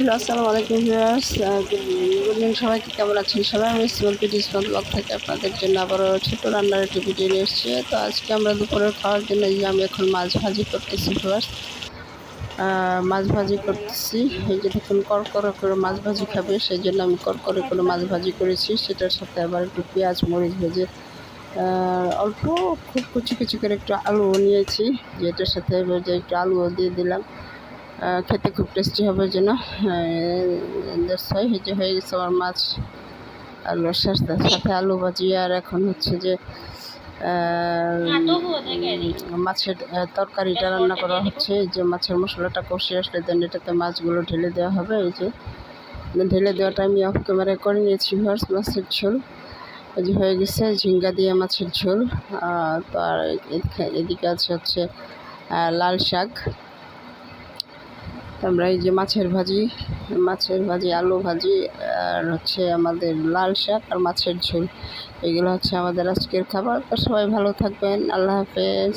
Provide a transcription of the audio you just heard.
Hello, আসসালামু আলাইকুম viewers. Good evening সবাইকে কেমন আছেন? সবাই আমি ইসমাল পিটি ইসমাল ব্লগ থেকে আপনাদের জন্য আবারও ছোটো রান্নার একটি ভিডিও নিয়ে এসেছি। তো আজকে আমরা দুপুরের খাওয়ার জন্য এই আমি এখন মাছ ভাজি করতেছি ভিউয়ার্স। মাছ ভাজি করতেছি। এই যে দেখুন করকরে করে মাছ ভাজি খাবে সেই জন্য আমি করকরে করে মাছ ভাজি করেছি। সেটার সাথে আবার একটু পেঁয়াজ, মরিচ ভেজে অল্প খুব কুচি কুচি করে একটু আলুও নিয়েছি। যেটার সাথে একটু আলুও দিয়ে দিলাম। খেতে খুব টেস্টি হবে যেন এই যে হয়ে গেছে আমার মাছ আলুর সাথে সাথে আলু ভাজি আর এখন হচ্ছে যে মাছের তরকারিটা রান্না করা হচ্ছে, এই যে মাছের মশলাটা কষে আসলে দেন এটাতে মাছগুলো ঢেলে দেওয়া হবে, এই যে ঢেলে দেওয়াটা আমি অফ ক্যামেরায় করে নিয়েছি ভার্স মাছের ঝোল যে হয়ে গেছে ঝিঙ্গা দিয়ে মাছের ঝোল আর এদিকে আছে হচ্ছে লাল শাক আমরা এই যে মাছের ভাজি মাছের ভাজি, আলু ভাজি, আর হচ্ছে আমাদের লাল শাক আর মাছের ঝোল। এগুলো হচ্ছে আমাদের আজকের খাবার। সবাই ভালো থাকবেন। আল্লাহ হাফেজ।